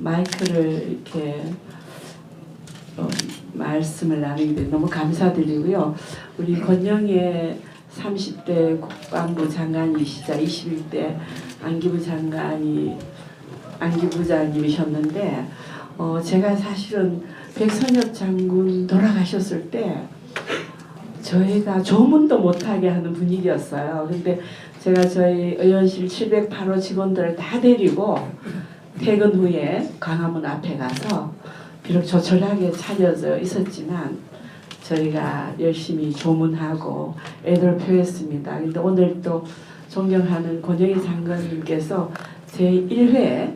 마이크를 이렇게 어, 말씀을 나누게 돼 너무 감사드리고요. 우리 권영의 30대 국방부 장관이시자 21대 안기부 장관이 안기부장님이셨는데 어, 제가 사실은 백선엽 장군 돌아가셨을 때 저희가 조문도 못하게 하는 분위기였어요. 근데 제가 저희 의원실 708호 직원들을 다 데리고 퇴근 후에 광화문 앞에 가서 비록 조촐하게 차려져 있었지만 저희가 열심히 조문하고 애들 표했습니다. 근데 오늘 또 존경하는 권영희 장관님께서 제1회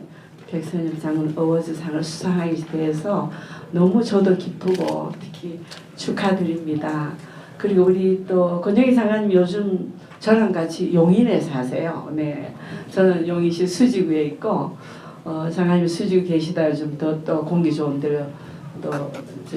백선엽 장군 어워즈상을 수상하게 돼서 너무 저도 기쁘고 특히 축하드립니다. 그리고 우리 또 권영희 장관님 요즘 저랑 같이 용인에 사세요. 네, 저는 용인시 수지구에 있고 어, 장관님 수지구 계시다 요즘 더 또 공기 좋은 데로 또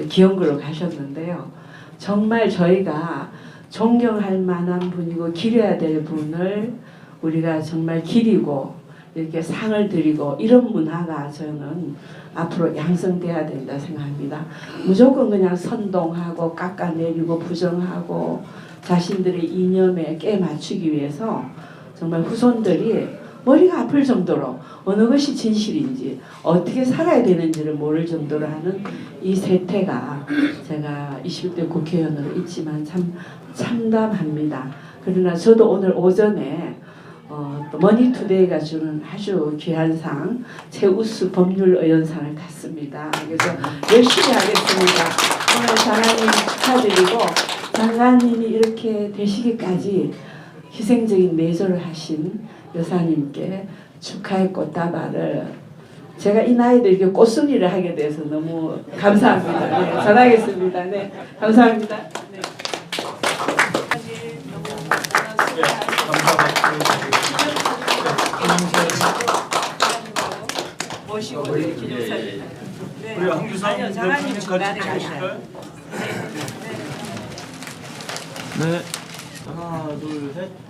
기영구로 가셨는데요. 정말 저희가 존경할 만한 분이고 기려야 될 분을 우리가 정말 기리고 이렇게 상을 드리고 이런 문화가 저는 앞으로 양성돼야 된다 생각합니다. 무조건 그냥 선동하고 깎아내리고 부정하고 자신들의 이념에 깨 맞추기 위해서 정말 후손들이 머리가 아플 정도로 어느 것이 진실인지 어떻게 살아야 되는지를 모를 정도로 하는 이 세태가 제가 21대 국회의원으로 있지만 참 참담합니다. 그러나 저도 오늘 오전에 어, 또 머니투데이가 주는 아주 귀한 상 최우수 법률의원상을 탔습니다. 그래서 열심히 하겠습니다. 오늘 장관님 축하드리고 장관님이 이렇게 되시기까지 희생적인 내조를 하신 여사님께 축하의 꽃다발을 제가 이 나이도 이렇게 꽃순이를 하게 돼서 너무 감사합니다. 네, 전하겠습니다. 네, 감사합니다. 네. 네. 네. 하나, 둘, 셋.